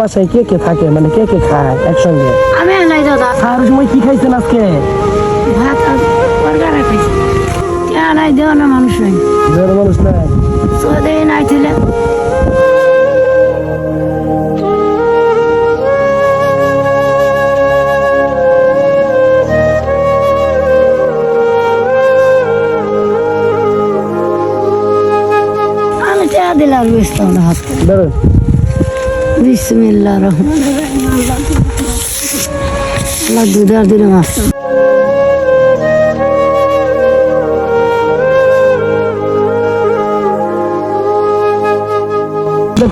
বাসায় কে কে থাকে? মানে কে কে খায় একসঙ্গে? আমি নাই দাদা। খাওয়ার সময় কি খাইছেন আজকে? ভাত আর তরকারি খাইছি। কে নাই দেও না মানুষ নাই। জোর মানুষ নাই। সোদে নাই ছিলে। আমি চা দিলাম বুঝতাম না হাত। ধরুন বিসমিল্লাহ রহমান। আল্লাহ দুধার দিলে মাছ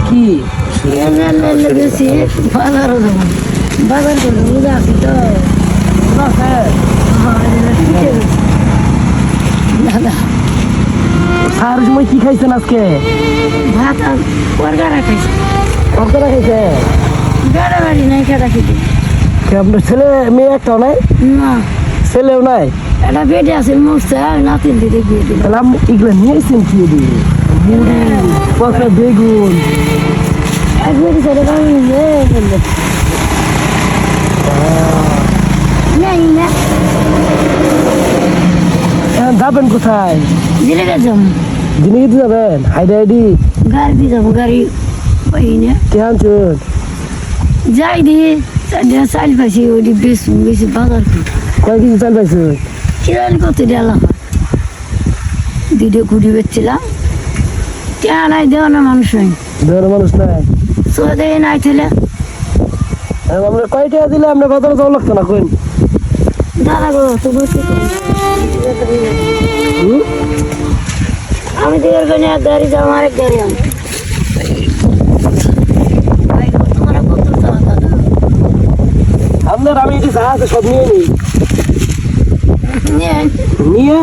কি? বাজার করে রোজা আছি তো হ্যাঁ, এটা ঠিকই আছে। দাদা খাওয়ার সময় কি খাইছেন আজকে? ভাত আর তরকারি খাইছি। কতটা খাইছে? গাড়ি বাড়ি নাই খেটা খেতে কে আপনার ছেলে মেয়ে একটাও নাই? না। ছেলেও নাই? এটা বেটে আছে মরছে নাতিন দিতে বিয়ে দিল। তাহলে আপনি এগুলো নিয়েছেন কি দিয়ে পচা বেগুন। এক বেটি ছেলে আমি নেই না। যাবেন কোথায়? দিলে গেছাম দিনে দিতে যাবেন? হাইডে হাইডি? গাড়ি দিয়ে যাব গাড়ি পাই না। কে আনছেন যাই চারটা চাল পাইছি ওটি বেশ বেশি বাজার কয় কেজি চাল পাইছেন কিরান কত ডালা দুটো কুড়ি বেচছিলাম। কে নাই দেওয়া না মানুষ নাই। ধর মানুষ নাই। সোদে নাই ছিল আমরা কয় টাকা দিলে আপনার বাজারে যাওয়া লাগতো না কোন দাদা গো তো বসে হুম? আমি কোনে এক গাড়ি যাব আরেক গাড়ি আমি দাদা আপনার আমি এটি যা আছে সব নিয়ে নিই। নিয়ে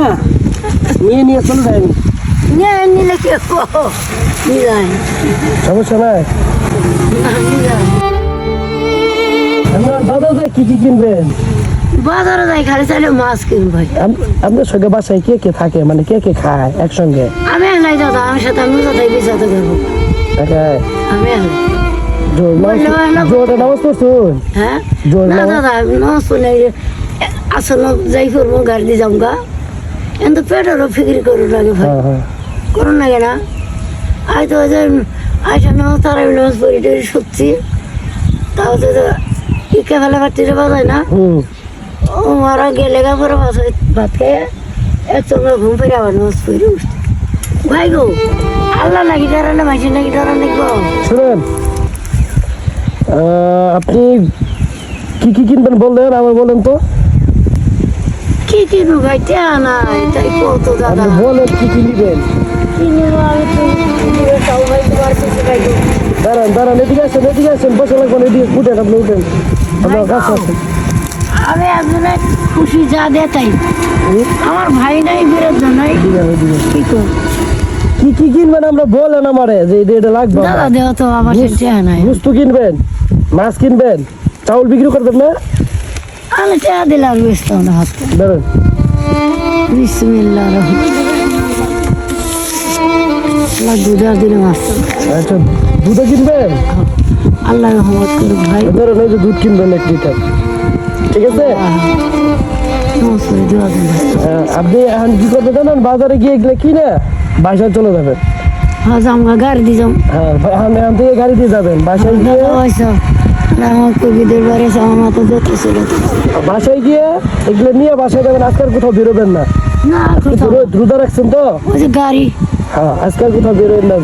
নিয়ে নিয়ে চলে যাই নিয়ে নিলে কে নিয়ে যায় সমস্যা নাই। যায় কি কি কিনবেন? বাজারে যাই খালি চাইলে মাছ কিন ভাই। আপনার সঙ্গে বাসায় কে কে থাকে? মানে কে কে খায় একসঙ্গে? আমি নাই দাদা আমার সাথে আমি দাদাই বেঁচাতে একাই? আমি পড়ছুন হ্যাঁ? যাই করব গাড়ি দিয়ে যাম গা। কিন্তু পেটেরও ফিকির করুন আগে ভাই। হ্যাঁ হ্যাঁ। করুন না। কেনা আজ তো আইসা ন তারা নামাজ পড়ি টড়ি সত্যি। তাও তো ইকে ফেলে বাচ্চাটা বাজায় না? ও মারা গেলে গা পরে বাসায় ভাত খেয়ে এক ঘুম ফিরে আবার নামাজ পড়ি উঠতে ভাই গো আল্লাহ নাকি ডরালে মাইসি নাকি ডরালে গো? শুনেন আপনি কি কি কিনবেন বললেন আবার বলেন তো। কি কিনবো ভাই টেয়া নাই তাই কত দাদা। বলেন কি কি নিবেন। কিনবো আমি কিনবো তাও ভাই তোমার কিছু ভাই গো। দাঁড়ান দাঁড়ান এদিকে আসেন এদিকে আসেন বসে লাগবেন এদিকে উঠেন আপনি উঠেন। আপনার কাছে আছেন আমি একজনে খুশি যা দে তাই। আমার ভাই নাই বিরোধ নাই। কি কর? কি কি কিনবেন আমরা? বলেন আমারে যে এটা লাগবে দাদা। দেহ তো আমার টেয়া নাই। বুস্তু কিনবেন মাছ কিনবেন চাউল বিক্রি করবেন না? আমি টেয়া দিলাম বুঝতাম না। হাত ধরুন বিসমিল্লাহ আল্লাহ দুধার দিলে মাছ। আচ্ছা কিনবেন? আল্লাহ রহমত করুক ভাই। ধরুন এই যে দুধ কিনবেন এক লিটার। ঠিক আছে? আপনি এখন কি করতে জানেন? বাজারে গিয়ে এগুলো কিনে বাসায় চলে যাবেন। হ্যাঁ আমরা গাড়ি দিয়ে যাম। হ্যাঁ এখান থেকে গাড়ি দিয়ে যাবেন। বাসায় গিয়ে বাসায় এগুলো নিয়ে বাসায় যাবেন আজকাল কোথাও বেরোবেন না। রাখছেন তো? গাড়ি। হ্যাঁ আজকাল কোথাও বেরোবেন না